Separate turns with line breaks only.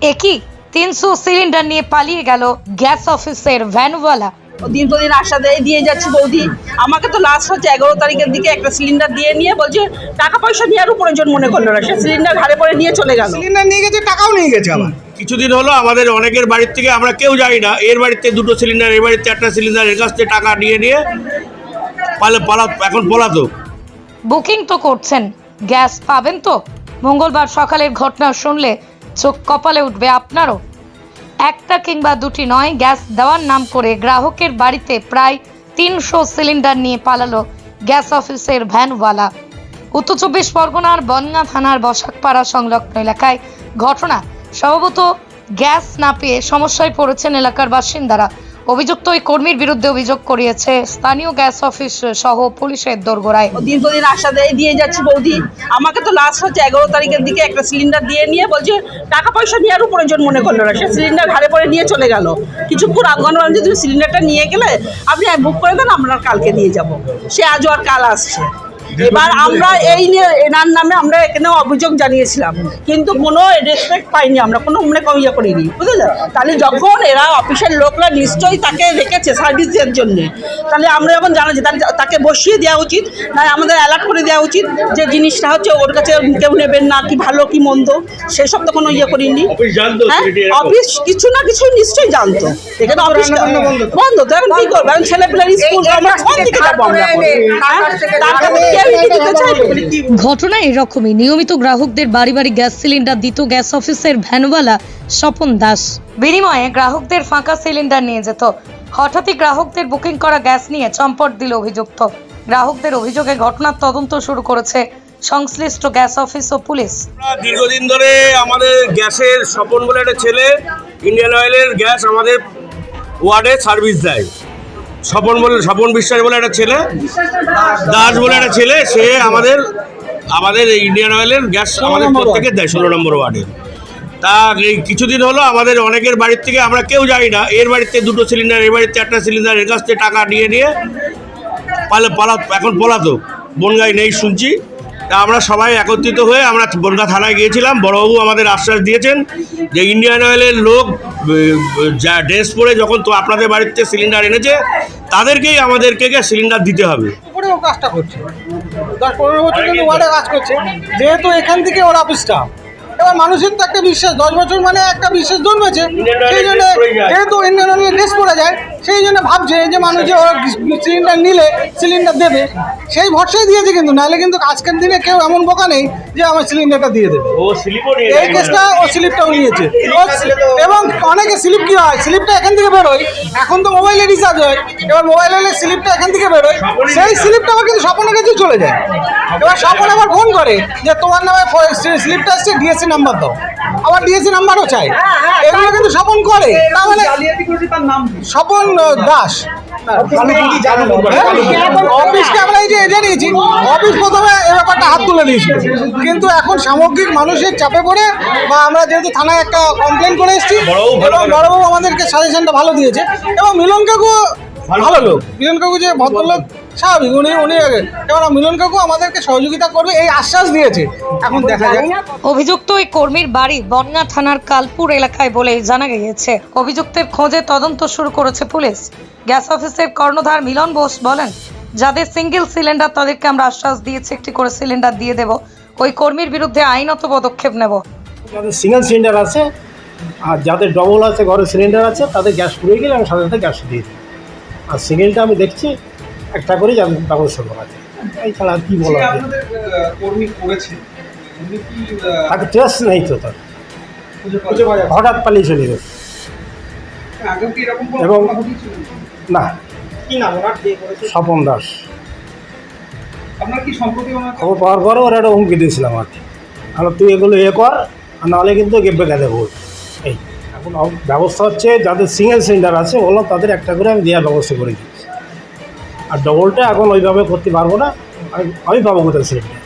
একই তিনশো সিলিন্ডার নিয়ে পালিয়ে গেল গ্যাস অফিসের ভ্যানওয়ালা।
দিন তো দিন আশা দিয়ে দিয়ে যাচ্ছি বৌদি। আমাকে তো লাস্ট হচ্ছে এগারো তারিখের দিকে একটা সিলিন্ডার দিয়ে নিয়ে বলছে টাকা পয়সা নিয়ে আরও প্রয়োজন মনে করল না। সে সিলিন্ডার ঘাড়ে পরে নিয়ে চলে গেল।
সিলিন্ডার নিয়ে গেছে টাকাও নিয়ে গেছে আবার।
কিছুদিন হলো আমাদের অনেকের বাড়ির থেকে আমরা কেউ যাই না এর বাড়িতে দুটো সিলিন্ডার এর বাড়িতে একটা সিলিন্ডার এর কাছ থেকে টাকা নিয়ে নিয়ে পালে পালা এখন পলাতো
বুকিং তো করছেন গ্যাস পাবেন তো? মঙ্গলবার সকালের ঘটনা শুনলে চোখ কপালে উঠবে আপনারও। একটা কিংবা দুটি নয়, গ্যাস দেওয়ার নাম করে গ্রাহকের বাড়িতে প্রায় তিনশো সিলিন্ডার নিয়ে পালালো গ্যাস অফিসের ভ্যানওয়ালা। উত্তর চব্বিশ পরগনার বনগা থানার বসাকপাড়া সংলগ্ন এলাকায় ঘটনা। সম্ভবত গ্যাস না পেয়ে সমস্যায় পড়েছেন এলাকার বাসিন্দারা। অভিযুক্ত ওই কর্মীর বিরুদ্ধে অভিযোগ করিয়েছে স্থানীয় গ্যাস অফিস সহ পুলিশের দোরগোড়ায়।
দিন তো দিন আশা দিয়ে যাচ্ছি বৌদি। আমাকে তো লাস্ট হচ্ছে এগারো তারিখের দিকে একটা সিলিন্ডার দিয়ে নিয়ে বলছে, টাকা পয়সা নেওয়ারও প্রয়োজন মনে করল না। সে সিলিন্ডার ঘাড়ে পরে নিয়ে চলে গেল। কিছুক্ষণ ঘণ্টা বলছে তুমি সিলিন্ডারটা নিয়ে গেলে, আপনি বুক করে দেন, আমরা কালকে দিয়ে যাব। সে আজও আর কাল আসছে। এবার আমরা এই নিয়ে এনার নামে আমরা এখানে অভিযোগ জানিয়েছিলাম। কিন্তু কোনো রেসপেক্ট পাইনি আমরা কোনো মানে কম ইয়ে করিনি বুঝলে? তাহলে যখন এরা অফিসের লোকরা নিশ্চয়ই তাকে রেখেছে সার্ভিস দেওয়ার জন্য। তাহলে আমরা যখন জানাচ্ছি তাহলে তাকে বসিয়ে দেওয়া উচিত না আমাদের অ্যালার্ট করে দেওয়া উচিত যে জিনিসটা হচ্ছে ওর কাছে কেউ নেবেন না কি ভালো কি মন্দ সেসব তো কোনো ইয়ে করিনি। হ্যাঁ? অফিস কিছু না কিছু নিশ্চয়ই জানতো। এখানে অফিস
বন্ধ।
বন্ধ তো এখন কি করব? এখন ছেলে পেলের স্কুল আমরা কোন দিকে যাব আমরা? হ্যাঁ? তার চাইবে
ঘটনা এরকমই নিয়মিত গ্রাহকদের বাড়ি বাড়ি গ্যাস সিলিন্ডার দিত গ্যাস অফিসের ভ্যানওয়ালা স্বপন দাস। বিনিময়ে গ্রাহকদের ফাঁকা সিলিন্ডার নিয়ে যেত। হঠাৎই গ্রাহকদের বুকিং করা গ্যাস নিয়ে চম্পট দিল অভিযুক্ত। গ্রাহকদের অভিযোগে ঘটনার তদন্ত শুরু করেছে সংশ্লিষ্ট গ্যাস অফিস ও পুলিশ।
দীর্ঘদিন ধরে আমাদের গ্যাসের স্বপন বলে একটা ছেলে ইন্ডিয়ান অয়েলের গ্যাস আমাদের ওয়ার্ডে সার্ভিস দেয়। স্বপন বলে স্বপন বিশ্বাস বলে একটা ছেলে দাস বলে একটা ছেলে সে আমাদের আমাদের ইন্ডিয়ান অয়েলের গ্যাস আমাদের প্রত্যেকের দেয় ষোলো নম্বর ওয়ার্ডে। তা এই কিছুদিন হলো আমাদের অনেকের বাড়ির থেকে আমরা কেউ যাই না এর বাড়িতে দুটো সিলিন্ডার এর বাড়িতে একটা সিলিন্ডার এর কাছ থেকে টাকা নিয়ে নিয়ে পালে পালা এখন পলাতো বনগাই নেই শুনছি। তা আমরা সবাই একত্রিত হয়ে আমরা বনগা থানায় গিয়েছিলাম। বড়বাবু আমাদের আশ্বাস দিয়েছেন যে ইন্ডিয়ান অয়েলের লোক যা ড্রেস পরে যখন তো আপনাদের বাড়িতে সিলিন্ডার এনেছে, তাদেরকেই আমাদেরকে সিলিন্ডার দিতে হবে।
কাজটা করছে। দশ পনেরো বছর কিন্তু ওয়ার্ডে কাজ করছে। যেহেতু এখান থেকে ওর অফিসটা এবার মানুষের তো একটা বিশ্বাস দশ বছর মানে একটা বিশ্বাস জন্মেছে। সেই জন্য যেহেতু ইন্ডিয়ান ড্রেস পরে যায় সেই জন্য ভাবছে যে মানুষ যে ওর সিলিন্ডার নিলে সিলিন্ডার দেবে সেই ভরসাই দিয়েছে কিন্তু নাহলে কিন্তু আজকের দিনে কেউ এমন বোকা নেই যে আমার সিলিন্ডারটা দিয়ে দেবে। এই কেসটা ও স্লিপটাও নিয়েছে। এবং অনেকে স্লিপ কি হয় স্লিপটা এখান থেকে বেরোয় এখন তো মোবাইলে রিচার্জ হয় এবার মোবাইলে স্লিপটা এখান থেকে বেরোয় সেই স্লিপটা আবার কিন্তু স্বপনের কাছেই চলে যায়। এবার স্বপন আবার ফোন করে যে তোমার নামে স্লিপটা আসছে ডিএসসি নাম্বার দাও। আবার ডিএসসি নাম্বারও চাই। এগুলো কিন্তু স্বপন করে। মানে স্বপন দাস। হ্যাঁ, অফিসকে আমরা এই যে জানিয়েছি অফিস প্রথমে এই ব্যাপারটা হাত তুলে দিয়েছিল কিন্তু এখন সামগ্রিক মানুষের চাপে পড়ে বা আমরা যেহেতু থানায় একটা কমপ্লেন করে এসেছি এবং বড়বাবু আমাদেরকে সাজেশনটা ভালো দিয়েছে। এবং মিলন কাকু ভালো লোক। মিলন কাকু যে ভদ্রলোক স্বাভাবিক উনি উনি এবার মিলন কাকু আমাদেরকে সহযোগিতা করবে এই আশ্বাস দিয়েছে। এখন দেখা যাক।
অভিযুক্ত ওই কর্মীর বাড়ি বনগাঁ থানার কালপুর এলাকায় বলে জানা গিয়েছে। অভিযুক্তের খোঁজে তদন্ত শুরু করেছে পুলিশ। গ্যাস অফিসের কর্ণধার মিলন বোস বলেন যাদের সিঙ্গেল সিলিন্ডার তাদেরকে আমরা আশ্বাস দিয়েছি একটি করে সিলিন্ডার দিয়ে দেব। ওই কর্মীর বিরুদ্ধে আইনত পদক্ষেপ নেব।
যাদের সিঙ্গেল সিলিন্ডার আছে আর যাদের ডবল আছে ঘরে সিলিন্ডার আছে তাদের গ্যাস পুড়ে গেলে আমি সাথে সাথে গ্যাস দিয়ে দিই। আর সিঙ্গেলটা আমি দেখছি একটা করেই যাদের ব্যবস্থা করা আছে আর কী বলা হবে
আপনাদের আহ, কর্মী করেছে। উনি কি আহ,
তাকে ট্রেস নেই তো তার। হঠাৎ পালিয়ে চলে গেছে এবং- না।
কি নাম ওনার? যে করেছে?
স্বপন দাস। খবর পাওয়ার পরে ওরা একটা হুমকি দিয়েছিলাম আর কি আমরা তুই এগুলো ইয়ে কর আর নাহলে কিন্তু গেপে গেলে বল এই এখন ব্যবস্থা হচ্ছে যাদের সিঙ্গেল সিলিন্ডার আছে ওগুলো তাদের একটা করে আমি দেওয়ার ব্যবস্থা করে দিচ্ছি আর ডবলটা এখন ওইভাবে করতে পারব না। আমি আমি পাবো কোথায় সিলিন্ডার